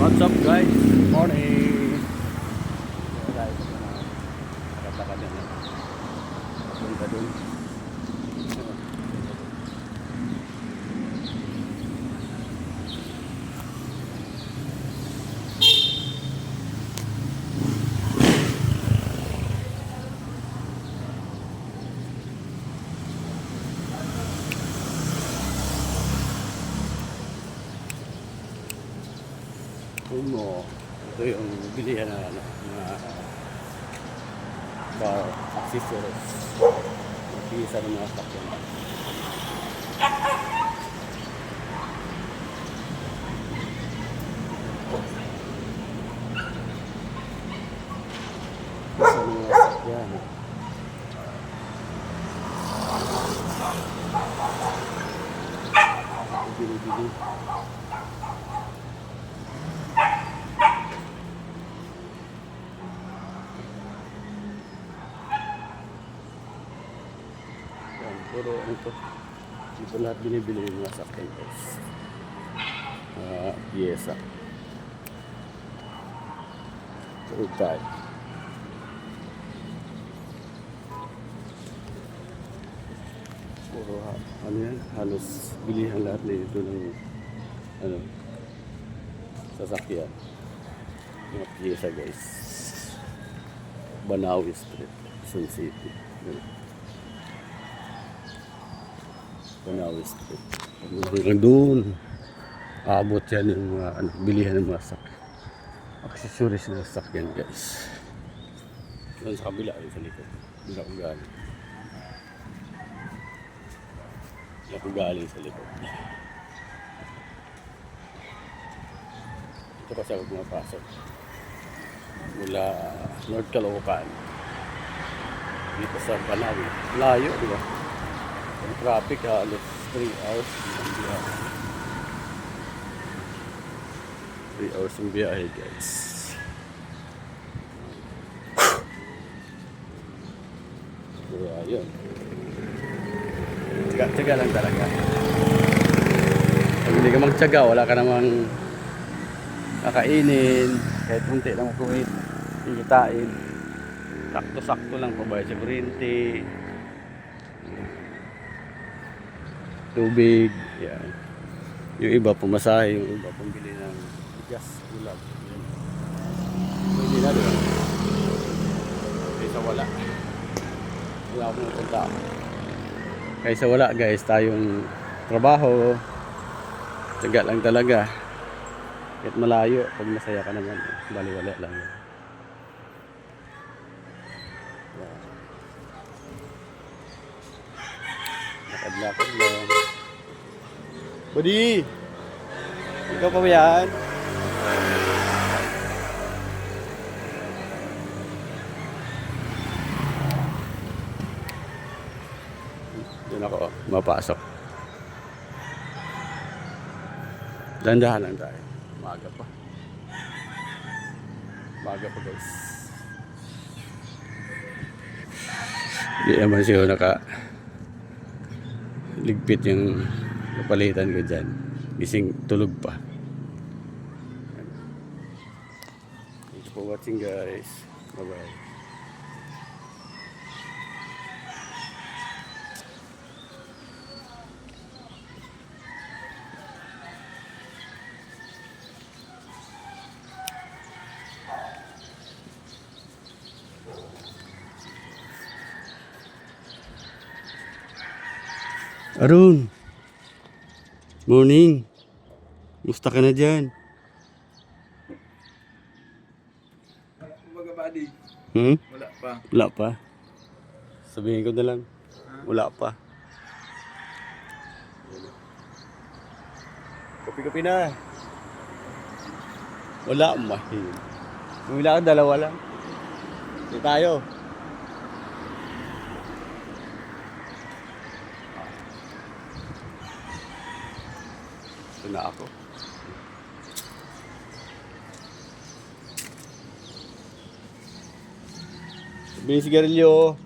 What's up guys? Morning! Guys, nakataka din na. Dun. Uno. Ito yung bilihan na ano, na bar accessories. Nakisa ng mga sakyan. Sa mga sakyan. Bili-bili. Puro ano to. Dito lahat binibili yung mga sakyan guys. Ah, pyesa. Puro tayo. Puro ano yan, halos bilihan lahat na ito ng ano, sasakyan. Mga pyesa guys. Banawi Street, Sun City. Yan. Banawi Street. Hanggang doon. Aabot yan yung mga ano, bilihan ng mga sak. Accessories ng sakyan guys. Doon sa kabila, yung sa likod. Hindi ako galing. Hindi ako galing sa likod. Ito kasi ako pumapasok. Mula North Caloocan. Dito sa Banawi. Layo, di ba? Yung traffic halos 3 hours ang biyahe. 3 hours ang biyahe guys. Kaya yun. Tiga lang talaga. Pag hindi ka magtyaga, wala ka namang kakainin. Kahit kunti lang kumit, kikitain. Sakto-sakto lang pabayad sa kuryente. Tubig, yan. Yung iba pumasahe, yung iba pambili ng gas. Yan. Hindi na doon. Kaysa wala. Wala akong napunta. Kaysa wala guys, tayong trabaho. Taga lang talaga. Kahit malayo, pag masaya ka naman, baliwala lang. Yan. Yan. Lakad-lakad lang. Buddy! Ikaw pa ba yan? Doon ako, mapasok. Dandahan lang tayo. Maga pa. Maga pa guys. Hindi naman siya naka ligpit yung napalitan ko dyan. Gising tulog pa. Thank you for watching guys. Bye bye. Arun. Morning. Musta ka na dyan? Kumbaga buddy, Hmm? wala pa. Wala pa. Sabihin ko na lang. Wala pa. Kapi-kapi na. Wala, mahin. Wala ka, dalawa lang. Hindi tayo. Na ako. Sabihin sigarilyo.